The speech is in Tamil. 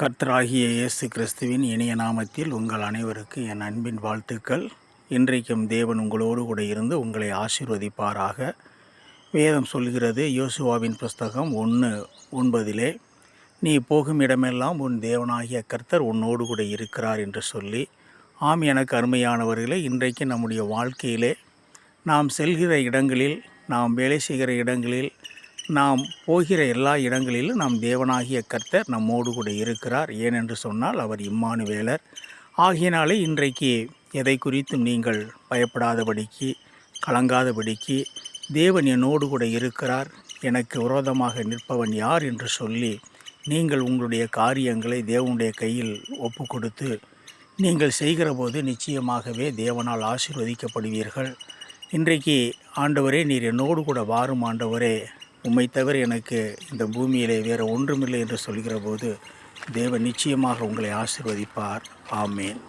கர்த்தராகிய இயேசு கிறிஸ்துவின் இனிய நாமத்தில் உங்கள் அனைவருக்கு என் அன்பின் வாழ்த்துக்கள். இன்றைக்கும் தேவன் உங்களோடு கூட இருந்து உங்களை ஆசீர்வதிப்பாராக. வேதம் சொல்கிறது யோசுவாவின் புஸ்தகம் ஒன்று ஒன்பதிலே நீ போகும் இடமெல்லாம் உன் தேவனாகிய கர்த்தர் உன்னோடு கூட இருக்கிறார் என்று சொல்லி ஆம் எனக்கு அருமையானவர்களே இன்றைக்கு நம்முடைய வாழ்க்கையிலே நாம் செல்கிற இடங்களில் நாம் வேலை செய்கிற இடங்களில் நாம் போகிற எல்லா இடங்களிலும் நாம் தேவனாகிய கர்த்தர் நம்மோடு கூட இருக்கிறார். ஏனென்று சொன்னால் அவர் இம்மானுவேலர். ஆகியனாலே இன்றைக்கு எதை குறித்தும் நீங்கள் பயப்படாதபடிக்கு கலங்காதபடிக்கு தேவன் என்னோடு கூட இருக்கிறார். எனக்கு விரோதமாக நிற்பவன் யார் என்று சொல்லி நீங்கள் உங்களுடைய காரியங்களை தேவனுடைய கையில் ஒப்பு கொடுத்து நீங்கள் செய்கிற போது நிச்சயமாகவே தேவனால் ஆசீர்வதிக்கப்படுவீர்கள். இன்றைக்கு ஆண்டவரே நீர் என்னோடு கூட வாரும் ஆண்டவரே. உம்மை தவிர எனக்கு இந்த பூமியிலே வேறு ஒன்றுமில்லை என்று சொல்கிற போது தேவன் நிச்சயமாக உங்களை ஆசிர்வதிப்பார். ஆமேன்.